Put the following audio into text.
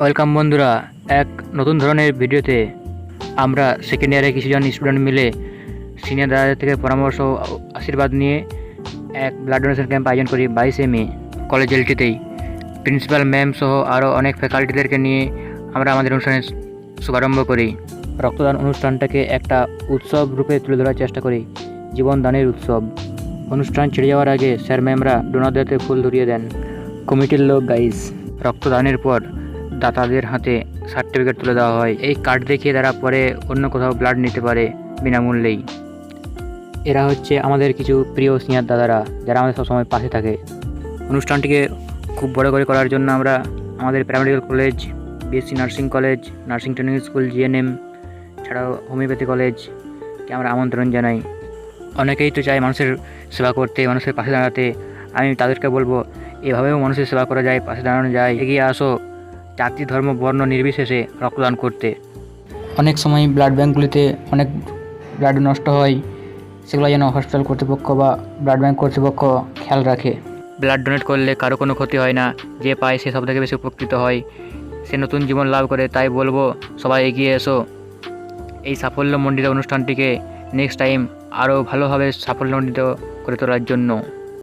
Welcome বন্ধুরা, এক নতুন ধরনের ভিডিওতে আমরা সেকেন্ড ইয়ারে কিছুজন স্টুডেন্ট মিলে সিনিয়র দাদাদের থেকে পরামর্শ আশীর্বাদ নিয়ে এক ব্লাড ডোনেশন ক্যাম্প আয়োজন করি বাইশে মে কলেজ এলটিতেই প্রিন্সিপাল ম্যাম সহ আরও অনেক ফ্যাকাল্টিদেরকে নিয়ে আমরা আমাদের অনুষ্ঠানের শুভারম্ভ করি। রক্তদান অনুষ্ঠানটাকে একটা উৎসব রূপে তুলে ধরার চেষ্টা করি জীবনদানের উৎসব। অনুষ্ঠান ছেড়ে যাওয়ার আগে স্যার ম্যামরা ডোনারদের ফুল ধরিয়ে দেন। কমিটির লোক গাইজ রক্তদানের পর দাতাদের হাতে সার্টিফিকেট তুলে দেওয়া হয়। এই কার্ড দেখিয়ে তারা পরে অন্য কোথাও ব্লাড নিতে পারে বিনামূল্যেই। এরা হচ্ছে আমাদের কিছু প্রিয় সিনিয়র দাদারা, যারা আমাদের সবসময় পাশে থাকে। অনুষ্ঠানটিকে খুব বড় করে করার জন্য আমরা আমাদের paramedical college BSc nursing college nursing training school GNM ছাড়াও হোমিওপ্যাথি কলেজকে আমরা আমন্ত্রণ জানাই। অনেকেই তো চায় মানুষের সেবা করতে, মানুষের পাশে দাঁড়াতে। আমি তাদেরকে বলব, এভাবেও মানুষের সেবা করা যায়, পাশে দাঁড়ানো যায়, এগিয়ে আসো। জাতি ধর্ম বর্ণ নির্বিশেষে রক্তদান করতে। অনেক সময় ব্লাড ব্যাঙ্কগুলিতে অনেক ব্লাড নষ্ট হয় সেগুলো যেন হসপিটাল কর্তৃপক্ষ বা ব্লাড ব্যাঙ্ক কর্তৃপক্ষ খেয়াল রাখে। ব্লাড ডোনেট করলে কারও কোনো ক্ষতি হয় না যে পায় সে সব থেকে বেশি উপকৃত হয়। সে নতুন জীবন লাভ করে তাই বলব সবাই এগিয়ে এসো। এই সাফল্যমণ্ডিত অনুষ্ঠানটিকে নেক্সট টাইম আরও ভালোভাবে সাফল্যমণ্ডিত করে তোলার জন্য।